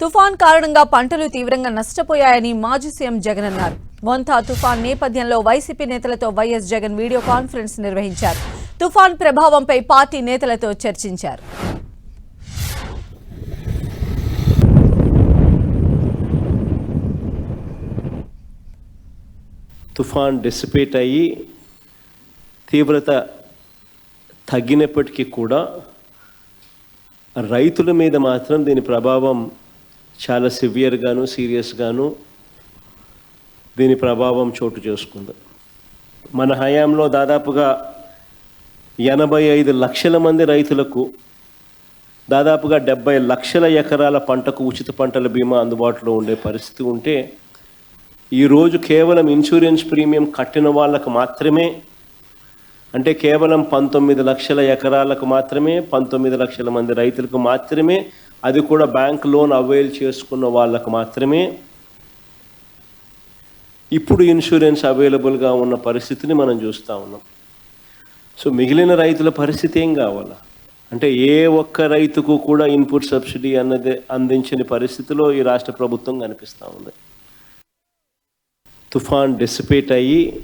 తుఫాన్ కారణంగా పంటలు తీవ్రంగా నష్టపోయాయని మాజీ సీఎం జగన్ అన్నారు. వంతా తుఫాన్ నేపథ్యంలో వైసీపీ నేతలతో వైఎస్ జగన్ వీడియో కాన్ఫరెన్స్ నిర్వహించారు. తుఫాన్ ప్రభావంపై పార్టీ నేతలతో చర్చించారు. తుఫాన్ డిసిపేట్ అయ్యి తీవ్రత తగ్గినప్పటికీ కూడా రైతుల మీద మాత్రం దీని ప్రభావం చాలా సివియర్గాను సీరియస్గాను దీని ప్రభావం చోటు చేసుకుంది. మన హయాంలో దాదాపుగా ఎనభై ఐదు లక్షల మంది రైతులకు దాదాపుగా డెబ్బై లక్షల ఎకరాల పంటకు ఉచిత పంటల బీమా అందుబాటులో ఉండే పరిస్థితి ఉంటే ఈరోజు కేవలం ఇన్సూరెన్స్ ప్రీమియం కట్టిన వాళ్ళకు మాత్రమే అంటే కేవలం పంతొమ్మిది లక్షల ఎకరాలకు మాత్రమే పంతొమ్మిది లక్షల మంది రైతులకు మాత్రమే అది కూడా బ్యాంక్ లోన్ అవైల్ చేసుకున్న వాళ్ళకు మాత్రమే. ఇప్పుడు ఇన్సూరెన్స్ అవైలబుల్గా ఉన్న పరిస్థితిని మనం చూస్తూ ఉన్నాం. సో మిగిలిన రైతుల పరిస్థితి ఏం కావాలా? అంటే ఏ ఒక్క రైతుకు కూడా ఇన్పుట్ సబ్సిడీ అన్నది అందించని పరిస్థితిలో ఈ రాష్ట్ర ప్రభుత్వం కనిపిస్తూ ఉంది. తుఫాన్ డిసిపేట్ అయ్యి